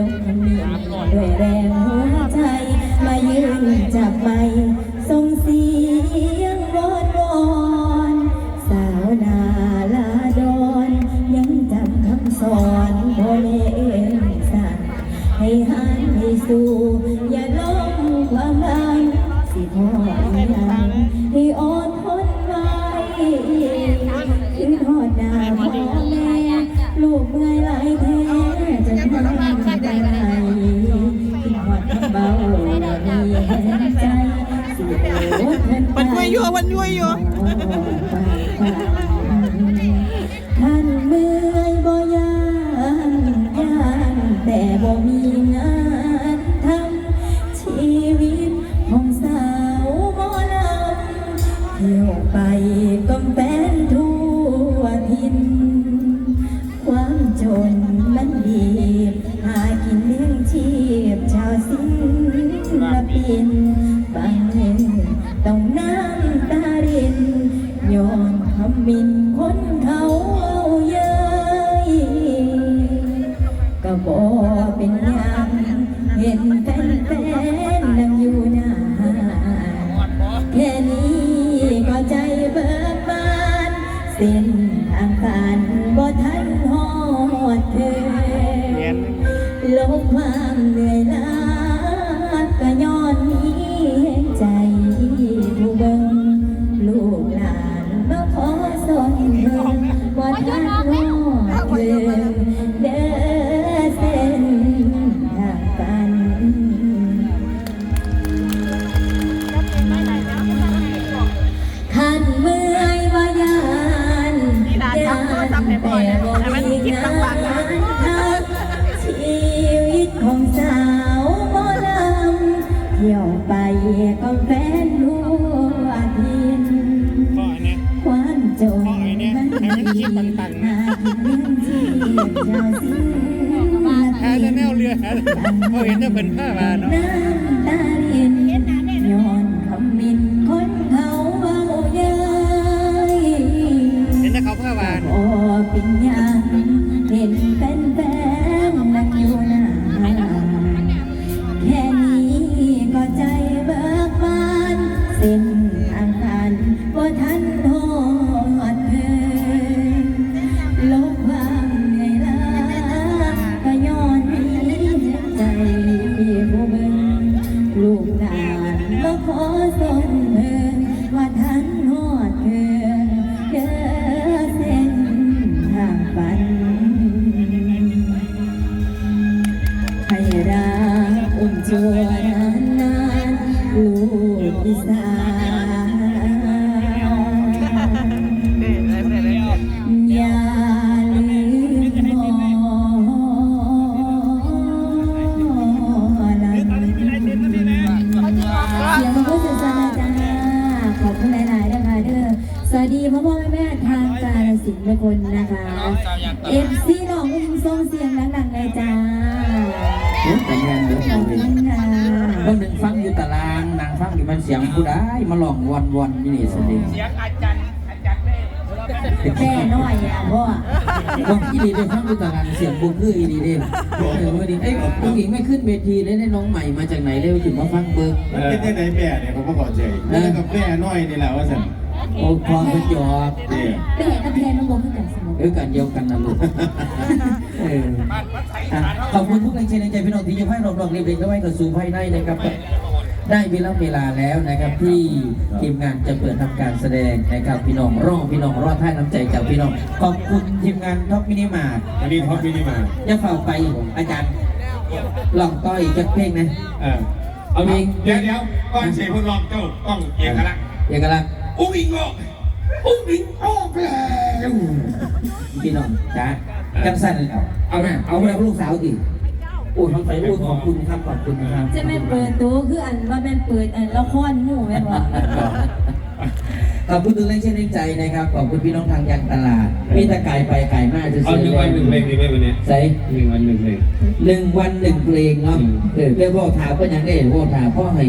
ลงเหด้วยแรงหัวใจ มายืนจับไม อยู่วันยั่วอยู่ท่านเมื่อยบ่ยานยานแต่บ่มี ใจ หาปิแต่นแนวเรือหาเขาเห็นว่าเป็นผ้าบาเนาะน้ำตาลินย้อนคำมินคนเขาเว้าเย้ยเห็นแต่เขาผ้าบาโอ้เป็น เสียงดังๆเลยจ้าเฮ้ยแต่งงานเดี๋ยวขอบคุณค่ะบางหนึ่งฟังอยู่ตารางนางฟังอยู่มันเสียงผู้ได้มาลองวันวันๆนี่นี่สิเสียงอาจารย์อาจารย์เล่แม่น้อยอะพ่อบางอีดีได้ฟังอยู่ตารางเสียงบุคืออีดีเด้เออวันนี้ไอ้ผู้หญิงไม่ขึ้นเวทีได้ได้น้องใหม่มาจากไหนเร็วถึงมาฟังเบิร์มันเป็นยังไงแม่เนี่ยผมก็พอใจแล้วกับแม่น้อยนี่แหละว่าสัน โอ้พร้อมทุกยอดนี่แม่กับแพนน้องบอกคือกันสมอง เออกันเดียวกันนะลูกเอออะขอบคุณทุกแรงเชียร์แรงใจพี่น้องที่ยังให้เราลองเรียบเรียงเข้าไว้กับสู่ภายในนะครับ ได้เวลาเวลาแล้วนะครับที่ทีมงานจะเปิดทำการแสดงนะครับพี่น้องรอพี่น้องรอดท่าน้ำใจจากพี่น้องขอบคุณทีมงานท็อปมินิมาร์ทอันนี้ท็อปมินิมาจะเฝ้าไปอาจารย์ลองต้อยจักเพลงนะ เออเอาเองเดี๋ยวเดี๋ยวก่อนเสียงคนลองเจ้าต้องเอกลักษณ์เอกลักษณ์ อุ้งอิงออกอุ้งอิงออกแล้วพี่น้องจ้าจังสั้นเอานะเอาไปลูกสาวดิโอ้ยทำไปโอ้ยขอบคุณครับขอบคุณครับจะแม่นเปิดตัวคืออันว่าแม่นเปิดอันละครหมู่แม่นบ่ ขอบคุณทุกแรงเชียร์แรงใจนะครับ ขอบคุณพี่น้องทางยางตลาดพี่ตะไก่ไปไก่มาจะเอาหนึ่งวันหนึ่งเพลงดีไหมวันนี้ใส่หนึ่งวันหนึ่งเพลงหนึ่งวันหนึ่งเพลงเนาะอืมเออเรียกว่าถาก็ยังได้ว่าถาพ่อให้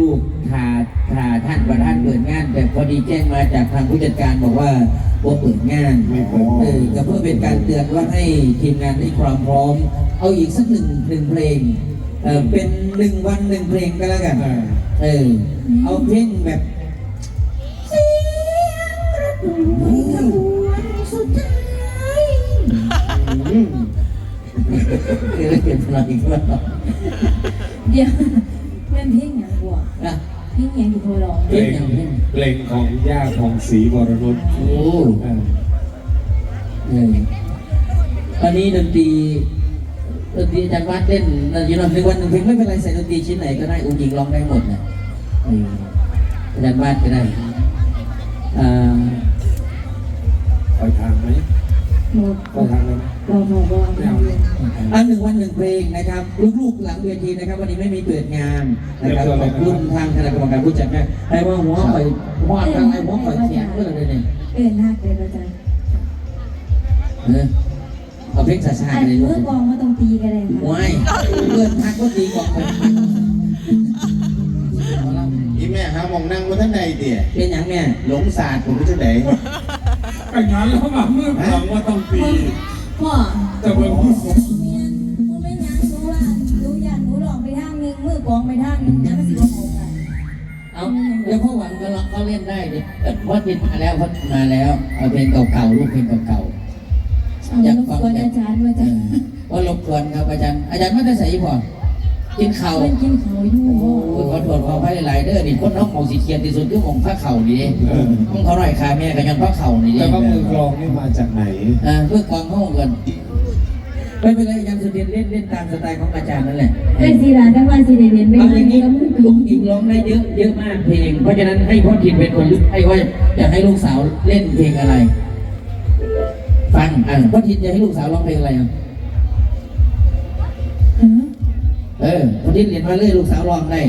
ลูกๆถาถาท่านประธานเปิดงาน แต่พอดีแจ้งมาจากทางผู้จัดการบอกว่าว่าเปิดงานไม่เปิดเออก็เพื่อเป็นการเตือนว่าให้ทีมงานได้ความพร้อม เอาอีกสักหนึ่งหนึ่งเพลงเออเป็นหนึ่งวันหนึ่งเพลงก็แล้วกัน เออเออเอาเพลงแบบ สุดท้ายอืมเออเปลี่ยนพลังอีกแล้วเดี๋ยวแม่นเพลงหยังบ่นะเพลงหยังที่โทรร้องเพลงเพลงของย่าทองศรีวรนุชโอ้เออเออตอนนี้ดนตรีดนตรีอาจารย์วัดเล่นนั่นอยี่หน่อนึ่งวันหนึ่งเพลงไม่เป็นไรใส่ดนตรีชิ้นไหนก็ได้อุ้งยิงร้องได้หมดนะเอาจารย์วาดก็ได้อ่า ปล่อยทางไหมหมดปล่อยทางเลยไหมรอพอบอกอันหนึ่งวันหนึ่งเพลงนะครับ ลูกๆหลังเวทีนะครับ วันนี้ไม่มีเปิดงานนะครับขอบคุณทางคณะกรรมการผู้จัดงานให้ว่าหัวข่อยหัวทางไอ้หัวข่อยเสียงเพื่ออะไรเนี่ยเอ็นหักเลยอาจารย์เออเอาเพลงช้าอัๆนเลยลูเมื่อกกองมาต้องตีกันเลยหัวค่ะไอ้เพื่อนทักก็ตีกว่าคนทักอีแม่หาหมองนั่งบนท่านใดเตี่ยเป็นอย่างแม่หลงศาสตร์ผมไม่ใช่ไหน ไปงานแล้วมาเมื่อหลังว่าต้องปี พ่อแต่เบิ่งผู้ผมเมียนกูไม่ยังรู้ว่ารู้ยันหนูหลอกไปทางหนึงมือกองไปทางหนึงนะมันสิว่าโกงกันเอาเดี๋ยวพ่อหวังก็ร้องเขาเล่นได้ดิเออพอดปิดมาแล้วพอดมาแล้วเอาเพลงเก่าๆลูกเพลงเก่าเอาลูกกวนอาจารย์ว่าๆเอจะอว่ารบกวนครับอาจารย์อาจารย์ไม่ได้ใส่พอ กินข้าวมันกินเขาอยู่โอ้ยขอโทษขออภัยหลายๆเด้อนี่คนน้องหมองสีเขียนที่สุดคือหมองผ้าเข่านี่เด้มึงเขาหน่อยคาแม่กันยังผ้าเข่านี่แล้เด้วก็มือกลองนี่มาจากไหนอ่าเพื่อกองห้องกันไม่เป็นไรอาจารย์สุดเด่นเล่นเล่นตามสไตล์ของอาจารย์นั่นแหละเป็นสีหลานทั้งวันสีเด่นๆไปเอาเลอยย่างนี้ก็มือลูกหญิงร้องได้เยอะเยอะมากเพลง เพราะฉะนั้นให้พ่อทินเป็นคนเลือกให้ว่าอยากให้ลูกสาวเล่นเพลงอะไร ฟังอะพ่อทินจะให้ลูกสาวร้องเพลงอะไรอะ เออพ่อทินเรียนมาเลยลูกสาวรองได้